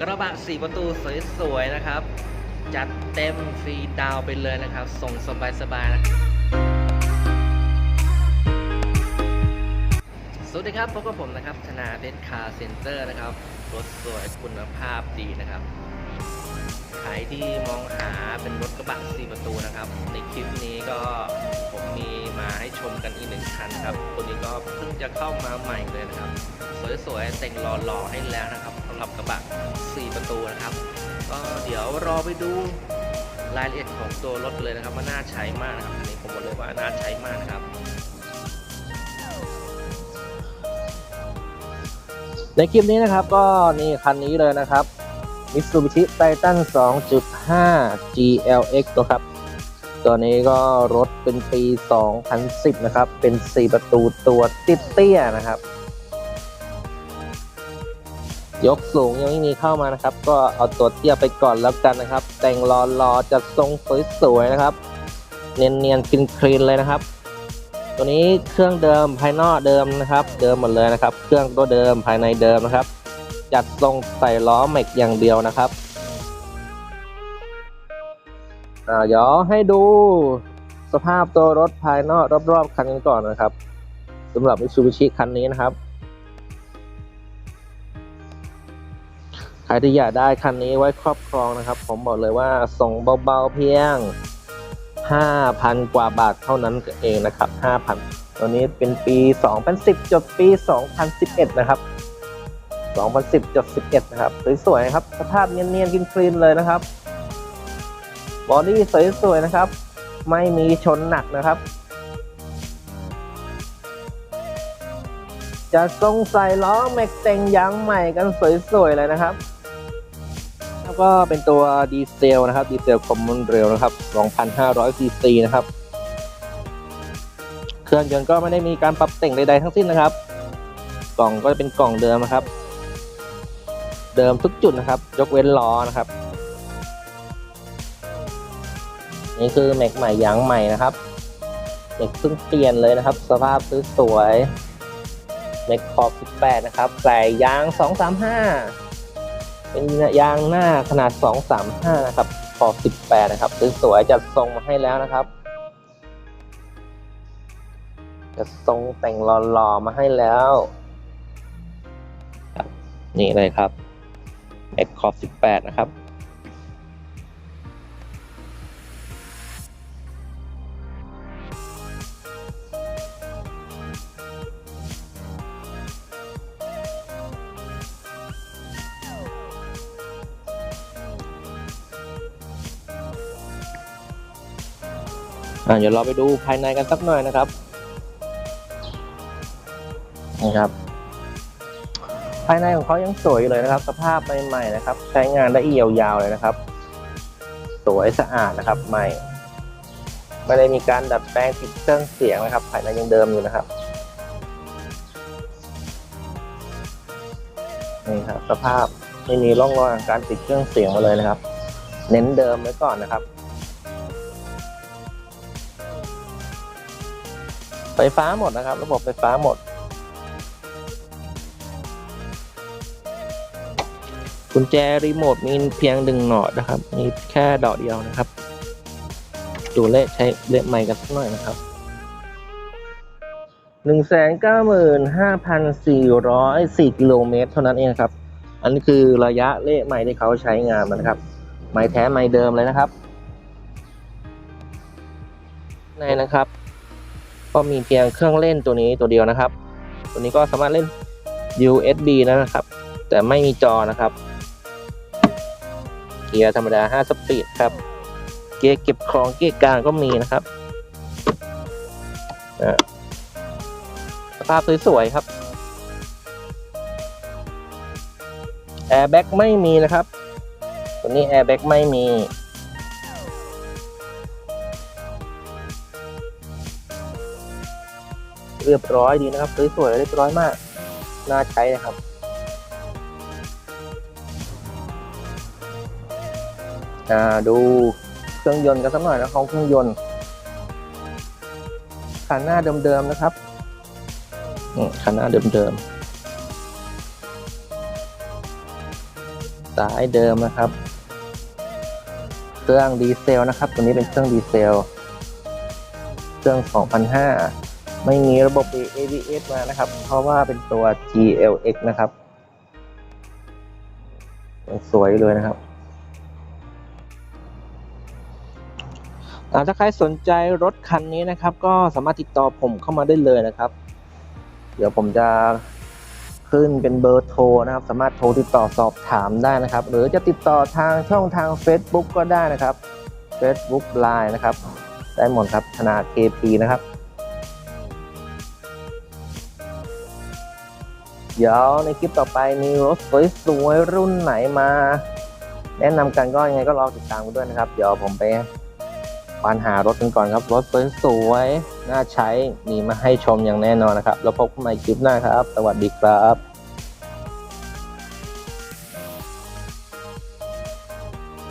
กระบะ 4 ประตูสวยๆนะครับ จัดเต็มฟรีดาวไปเลยนะครับ ส่งสบายๆนะครับสวัสดีครับพบกับผมนะครับธนาเดนคาร์เซ็นเตอร์นะครับ รถสวยคุณภาพดีนะครับ ใครที่มองหาเป็นรถกระบะ 4 ประตูนะครับ ในคลิปนี้ก็ผมมีมาให้ชมกันอีกหนึ่งคันครับตัวนี้ก็เพิ่งจะเข้ามาใหม่เลยนะครับ สวยๆแต่งหล่อๆให้แล้วนะครับำหรับกระบะ 4 ประตูนะครับ ก็เดี๋ยวรอไปดูรายละเอียดของตัวรถเลยนะครับว่าน่าใช้มากนะครับอันนี้ผมบอกเลยว่าน่าใช้มากนะครับ ในคลิปนี้นะครับก็นี่คันนี้เลยนะครับ Mitsubishi Titan 2.5 GLX นะครับ ตัวนี้ก็รถเป็นปี 2010 นะครับ เป็น 4 ประตูตัวติดเตี้ยนะครับ ยกสูงยังไม่มีเข้ามานะครับ ก็เอาตัวเตี้ยไปก่อนแล้วกันนะครับ แต่งรอรอจัดทรงสวยๆนะครับ เนียนๆกินคลีนเลยนะครับ ตัวนี้เครื่องเดิมภายนอกเดิมนะครับ เดิมหมดเลยนะครับ เครื่องตัวเดิมภายในเดิมนะครับ จัดทรงใส่ล้อแม็กอย่างเดียวนะครับเดี๋ยวให้ดูสภาพตัวรถภายนอกรอบๆคันกันก่อนนะครับสำหรับ Mitsubishi คันนี้นะครับ รที่อยากได้คันนี้ไว้ครอบครองนะครับ ผมบอกเลยว่าส่งเบาๆเพียง 5,000 กว่าบาทเท่านั้นเองนะครับ 5,000 ตัวนี้เป็นปี 2010 จดปี 2011 นะครับ 2010 จด 11 นะครับ สวยๆครับ สภาพเนียนๆกินคลีนเลยนะครับ บอดี้สวยๆนะครับ ไม่มีชนหนักนะครับ จะทรงใส่ล้อแม็กแต่งยางใหม่กันสวยๆเลยนะครับ แล้วก็เป็นตัวดีเซลนะครับดีเซลคอมมอนเร็วนะครับ2,500ซีซีนะครับ เครื่องยนต์ก็ไม่ได้มีการปรับแต่งใดๆทั้งสิ้นนะครับ กล่องก็จะเป็นกล่องเดิมนะครับ เดิมทุกจุดนะครับ ยกเว้นล้อนะครับ นี่คือแม็กใหม่ยางใหม่นะครับแม็กเพิ่งเปลี่ยนเลยนะครับ สภาพสวยๆแม็กขอบ18 นะครับใส่ยาง 235 เป็นยางหน้าขนาด 235 นะครับขอบ18 นะครับสวยๆจัดทรงมาให้แล้วนะครับจัดทรงแต่งหล่อๆมาให้แล้วนี่เลยครับ X ขอบ18 นะครับ เดี๋ยวเราไปดูภายในกันสักหน่อยนะครับนี่ครับ ภายในของเขายังสวยอยู่เลยนะครับ สภาพใหม่ๆนะครับ ใช้งานได้อีกยาวๆเลยนะครับ สวยสะอาดนะครับใหม่ไม่ได้มีการดัดแปลงติดเครื่องเสียงนะครับ ภายในยังเดิมอยู่นะครับนี่ครับ สภาพไม่มีร่องรอยการติดเครื่องเสียงมาเลยนะครับ เน้นเดิมไว้ก่อนนะครับ ไฟฟ้าหมดนะครับ ระบบไฟฟ้าหมด กุญแจรีโมทมีเพียงหนึ่งหนอดนะครับ มีแค่ดอกเดียวนะครับ ดูเลขใช้เลขใหม่กันสักหน่อยนะครับหนึ่งแสนเก้าหมื่นห้าพันสี่ร้อยสี่กิโลเมตร เท่านั้นเองครับ อันนี้คือระยะเลขใหม่ที่เขาใช้งานมันนะครับ ไม้แท้ไม้เดิมเลยนะครับ ในนะครับ ก็มีเพียงเครื่องเล่นตัวนี้ตัวเดียวนะครับ ตัวนี้ก็สามารถเล่น USB นะครับ แต่ไม่มีจอนะครับ เกียร์ธรรมดา 5 สปีดครับ เกียร์เก็บของเกียร์กลางก็มีนะครับสภาพสวยๆครับแอร์แบ็กไม่มีนะครับ ตัวนี้แอร์แบ็กไม่มี เรียบร้อยดีนะครับสวยๆเรียบร้อยมาก น่าใช้นะครับอ่าดูเครื่องยนต์กันสักหน่อยนะของเครื่องยนต์คันหน้าเดิมๆนะครับคันหน้าเดิมๆสายเดิมนะครับ เครื่องดีเซลนะครับ ตัวนี้เป็นเครื่องดีเซล เครื่อง2005 ไม่มีระบบ ABS มานะครับ เพราะว่าเป็นตัว GLX นะครับสวยเลยนะครับถ้าใครสนใจรถคันนี้นะครับ ก็สามารถติดต่อผมเข้ามาได้เลยนะครับ เดี๋ยวผมจะขึ้นเป็นเบอร์โทรนะครับ สามารถโทรติดต่อสอบถามได้นะครับ หรือจะติดต่อทางช่องทาง Facebook ก็ได้นะครับ Facebook Line นะครับ ได้หมดครับขนา KP นะครับ เดี๋ยวในคลิปต่อไปมีรถสวยๆรุ่นไหนมา แนะนำกันก็ยังไงก็รอติดตามกันด้วยนะครับ เดี๋ยวผมไปควานหารถกันก่อนครับ รถสวยๆน่าใช้มีมาให้ชมอย่างแน่นอนนะครับ แล้วพบกันใหม่คลิปหน้าครับ สวัสดีครับ